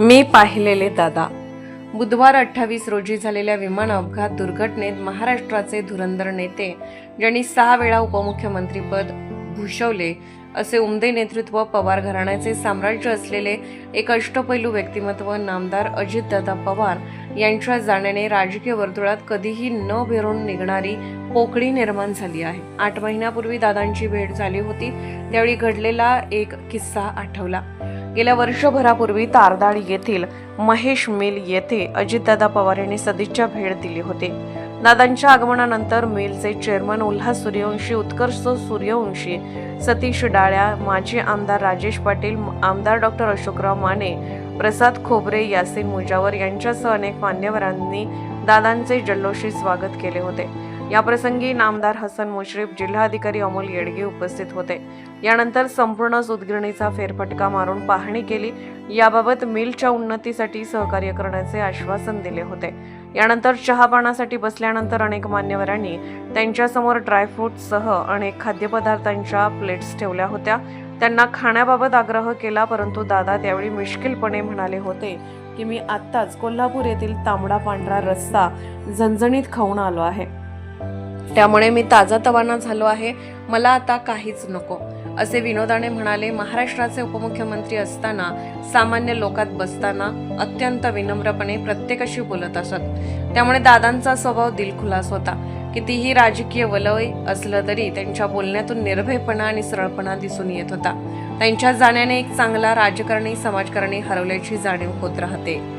मी पाहिलेले दादा. बुधवार अठ्ठावीस रोजी झालेल्या विमान अपघात दुर्घटनेत महाराष्ट्राचे धुरंधर नेते ज्यांनी सहा वेळा उपमुख्यमंत्रीपद भूषवले असे उमदे नेतृत्व पवार घराण्याचे साम्राज्य असलेले एक अष्टपैलू व्यक्तिमत्व नामदार अजितदादा पवार यांच्या जाण्याने राजकीय वर्तुळात कधीही न भेरून निघणारी पोकळी निर्माण झाली आहे. आठ महिन्यापूर्वी दादांची भेट झाली होती त्यावेळी घडलेला एक किस्सा आठवला. गेल्या वर्षभरापूर्वी तारदाळ येथील महेश मिल येथे अजितदादा पवार यांनी सदिच्छा भेट दिली होती. दादांच्या आगमनानंतर मिलचे चेअरमन उल्हास सूर्यवंशी उत्कर्ष सूर्यवंशी सतीश डाळ्या माजी आमदार राजेश पाटील आमदार डॉक्टर अशोकराव माने प्रसाद खोबरे यासिन मुजावर यांच्यासह अनेक मान्यवरांनी दादांचे जल्लोषी स्वागत केले होते. याप्रसंगी नामदार हसन मुश्रीफ जिल्हाधिकारी अमोल येडगे उपस्थित होते. यानंतर संपूर्ण सुदगिरणीचा फेरफटका मारून पाहणी केली. याबाबत मिलच्या उन्नतीसाठी सहकार्य करण्याचे आश्वासन दिले होते. यानंतर चहापानासाठी बसल्यानंतर अनेक मान्यवरांनी त्यांच्यासमोर ड्रायफ्रूटसह अनेक खाद्यपदार्थांच्या प्लेट्स ठेवल्या होत्या. त्यांना खाण्याबाबत आग्रह केला परंतु दादा त्यावेळी मिश्किलपणे म्हणाले होते की मी आत्ताच कोल्हापूर येथील तांबडा पांढरा रस्सा झणझणीत खाऊन आलो आहे. त्यामुळे मी ताजा तवाना झालो आहे. मला आता काहीच नको. असे विनोदाने म्हणाले महाराष्ट्राचे उपमुख्यमंत्री असताना सामान्य लोकात बसताना अत्यंत विनम्रपणे प्रत्येकाशी बोलत असत. त्यामुळे दादांचा स्वभाव दिलखुलास होता. कितीही राजकीय वलय असलं तरी त्यांच्या बोलण्यातून निर्भयपणा आणि सरळपणा दिसून येत होता. त्यांच्या जाण्याने एक चांगला राजकारणी समाजकारणी हरवल्याची जाणीव होत राहते.